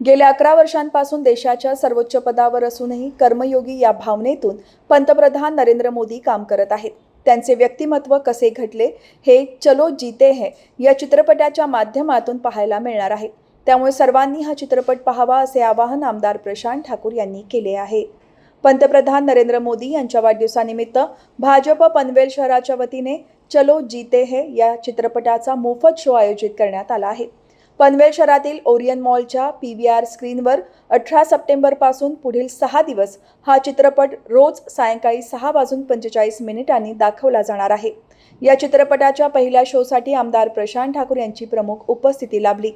गेल्या अकरा वर्षांपासून देशाच्या सर्वोच्च पदावर असूनही कर्मयोगी या भावनेतून पंतप्रधान नरेंद्र मोदी काम करत आहेत. त्यांचे व्यक्तिमत्व कसे घडले हे चलो जीते है या चित्रपटाच्या माध्यमातून पाहायला मिळणार आहे. त्यामुळे सर्वांनी हा चित्रपट पाहावा असे आवाहन आमदार प्रशांत ठाकूर यांनी केले आहे. पंतप्रधान नरेंद्र मोदी यांच्या वाढदिवसानिमित्त भाजप पनवेल शहराच्या वतीने चलो जीते है या चित्रपटाचा मोफत शो आयोजित करण्यात आला आहे. पनवेल शहरातील ओरियन मॉलच्या पी व्ही आर स्क्रीनवर अठरा सप्टेंबरपासून पुढील सहा दिवस हा चित्रपट रोज सायंकाळी सहा वाजून पंचेचाळीस मिनिटांनी दाखवला जाणार आहे. या चित्रपटाच्या पहिल्या शोसाठी आमदार प्रशांत ठाकूर यांची प्रमुख उपस्थिती लाभली.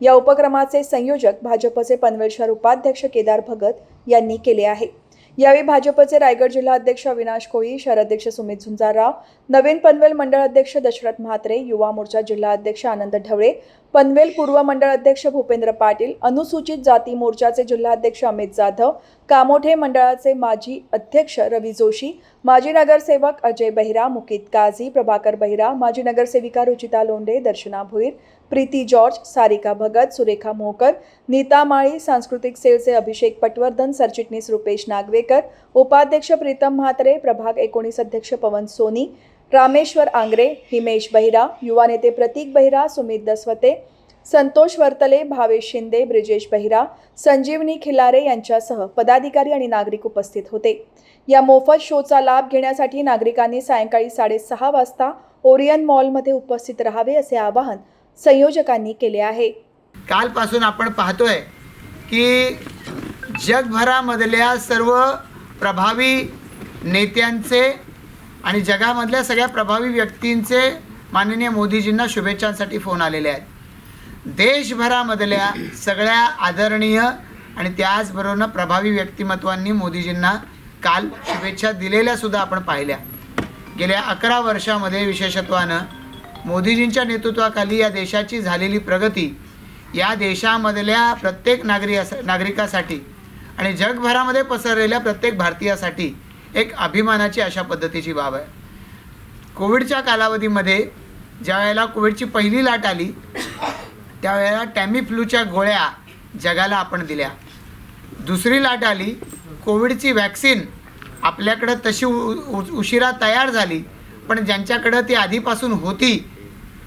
या उपक्रमाचे संयोजक भाजपचे पनवेल शहर उपाध्यक्ष केदार भगत यांनी केले आहे. यावेळी भाजपचे रायगड जिल्हा अध्यक्ष अविनाश कोळी शहराध्यक्ष सुमित झुंजारराव नवीन पनवेल मंडळ अध्यक्ष दशरथ म्हात्रे युवा मोर्चा जिल्हा अध्यक्ष आनंद ढवळे पनवेल पूर्व मंडळ अध्यक्ष भूपेंद्र पाटील अनुसूचित जाती मोर्चाचे जिल्हा अध्यक्ष अमित जाधव कामोठे मंडळाचे माजी अध्यक्ष रवी जोशी माजी नगरसेवक अजय बहिरा मुकित काझी प्रभाकर बहिरा माजी नगरसेविका रुचिता लोंढे दर्शना भुईर प्रीती जॉर्ज सारिका भगत सुरेखा मोहकर नीता माळी सांस्कृतिक सेलचे अभिषेक पटवर्धन सरचिटणीस रुपेश नागवेकर उपाध्यक्ष प्रीतम म्हात्रे प्रभाग एकोणीस अध्यक्ष पवन सोनी रामेश्वर आंग्रे हिमेश बहिरा युवा नेते प्रतीक बहिरा सुमित दसवते संतोष वर्तले भावेश शिंदे ब्रिजेश बहिरा संजीवनी खिलारे यांच्यासह पदाधिकारी आणि नागरिक उपस्थित होते. या मोफत शोचा लाभ घेण्यासाठी नागरिकांनी सायंकाळी साडेसहा वाजता ओरियन मॉलमध्ये उपस्थित राहावे असे आवाहन संयोजकांनी केले आहे. कालपासून आपण पाहतोय की जगभरामधल्या सर्व प्रभावी नेत्यांचे आणि जगामधल्या सगळ्या प्रभावी व्यक्तींचे माननीय मोदीजींना शुभेच्छांसाठी फोन आलेले आहेत. देशभरामधल्या सगळ्या आदरणीय आणि त्याचबरोबर प्रभावी व्यक्तिमत्वांनी मोदीजींना काल शुभेच्छा दिलेल्या सुद्धा आपण पाहिल्या. गेल्या अकरा वर्षामध्ये विशेषत्वानं मोदीजींच्या नेतृत्वाखाली या देशाची झालेली प्रगती या देशामधल्या प्रत्येक नागरी नागरिकासाठी आणि जगभरामध्ये पसरलेल्या प्रत्येक भारतीयासाठी एक अभिमानाची अशा पद्धतीची बाब आहे. कोविडच्या कालावधीमध्ये ज्या वेळेला कोविडची पहिली लाट आली त्यावेळेला टॅमीफ्लूच्या गोळ्या जगाला आपण दिल्या. दुसरी लाट आली कोविडची वॅक्सिन आपल्याकडं तशी उ उ उशिरा तयार झाली पण ज्यांच्याकडं ती आधीपासून होती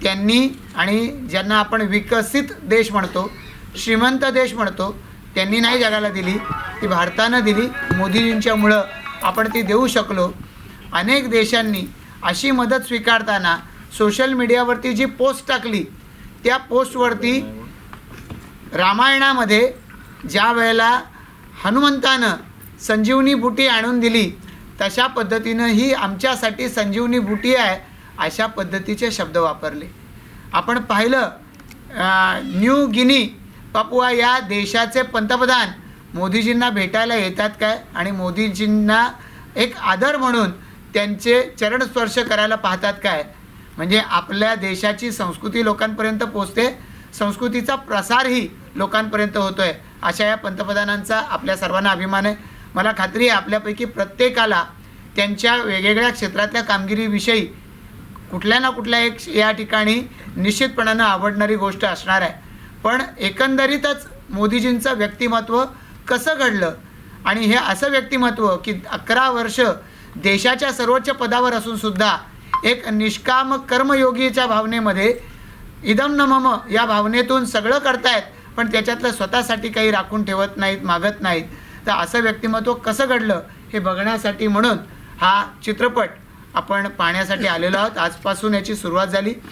त्यांनी आणि ज्यांना आपण विकसित देश म्हणतो श्रीमंत देश म्हणतो त्यांनी नाही जगाला दिली ती भारतानं दिली मोदीजींच्यामुळं. आपण ती देऊ शकलो. अनेक देशांनी अशी मदत स्वीकारताना सोशल मीडियावरती जी पोस्ट टाकली त्या पोस्टवरती रामायणामध्ये ज्या वेळेला हनुमंतानं संजीवनी बुटी आणून दिली तशा पद्धतीनं ही आमच्यासाठी संजीवनी बुटी आहे अशा पद्धतीचे शब्द वापरले. आपण पाहिलं न्यू गिनी पपुआ या देशाचे पंतप्रधान मोदीजींना भेटायला येतात काय? आणि मोदीजींना एक आदर म्हणून त्यांचे चरणस्पर्श करायला पाहतात काय? म्हणजे आपल्या देशाची संस्कृती लोकांपर्यंत पोचते संस्कृतीचा प्रसारही लोकांपर्यंत होतो आहे अशा या पंतप्रधानांचा आपल्या सर्वांना अभिमान आहे. मला खात्री आहे आपल्यापैकी प्रत्येकाला त्यांच्या वेगवेगळ्या क्षेत्रातल्या कामगिरीविषयी कुठल्या ना कुठल्या एक या ठिकाणी निश्चितपणानं आवडणारी गोष्ट असणार आहे. पण एकंदरीतच मोदीजींचं व्यक्तिमत्व कसं घडलं? आणि हे असं व्यक्तिमत्व की अकरा वर्ष देशाच्या सर्वोच्च पदावर असून सुद्धा एक निष्काम कर्मयोगीच्या भावनेमध्ये इदम नमम या भावनेतून सगळं करतायत पण त्याच्यातलं स्वतःसाठी काही राखून ठेवत नाहीत मागत नाहीत. तर असं व्यक्तिमत्व कसं घडलं हे बघण्यासाठी म्हणून हा चित्रपट आपण पाहण्यासाठी आलेलो आहोत. आजपासून याची सुरुवात झाली.